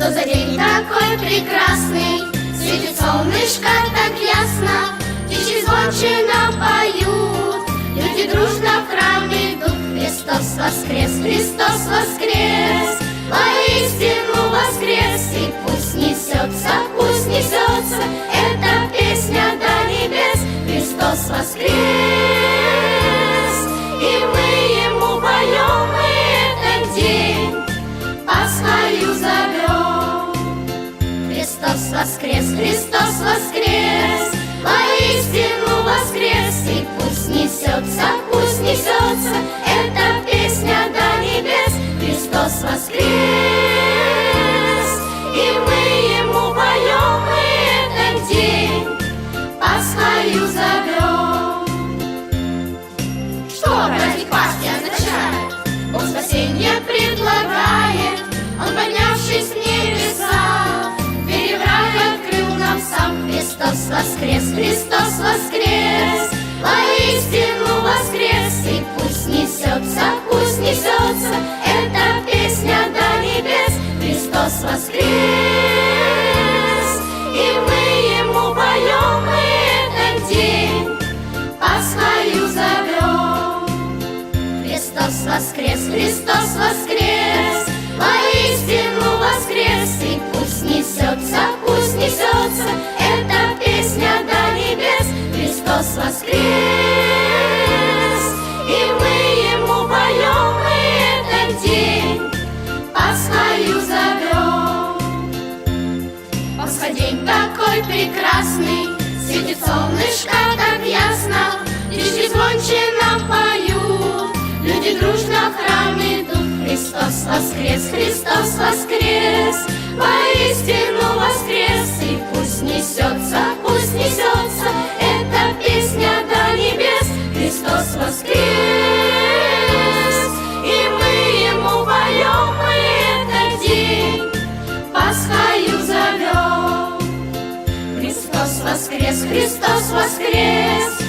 Что за день такой прекрасный? Светит солнышко так ясно. Птички звонче нам поют. Люди дружно в храме идут. Христос воскрес, Христос воскрес. Воистину воскрес. И пусть несется, пусть несется Эта песня до небес. Христос воскрес воскрес, Христос воскрес. Воистину воскрес И пусть несется, пусть несется Эта песня до небес. Христос воскрес воскрес Воистину воскрес И пусть несется, пусть несется Эта песня до небес. Христос воскрес И мы ему поем и этот день Пасхою зовем Христос воскрес, Христос воскрес Воистину Пасха день такой прекрасный Светит солнышко так ясно Птички звонче нам поют. Люди дружно в храм идут Христос воскрес, Христос воскрес. Воистину воскрес И пусть несется, пусть воскрес, Христос воскрес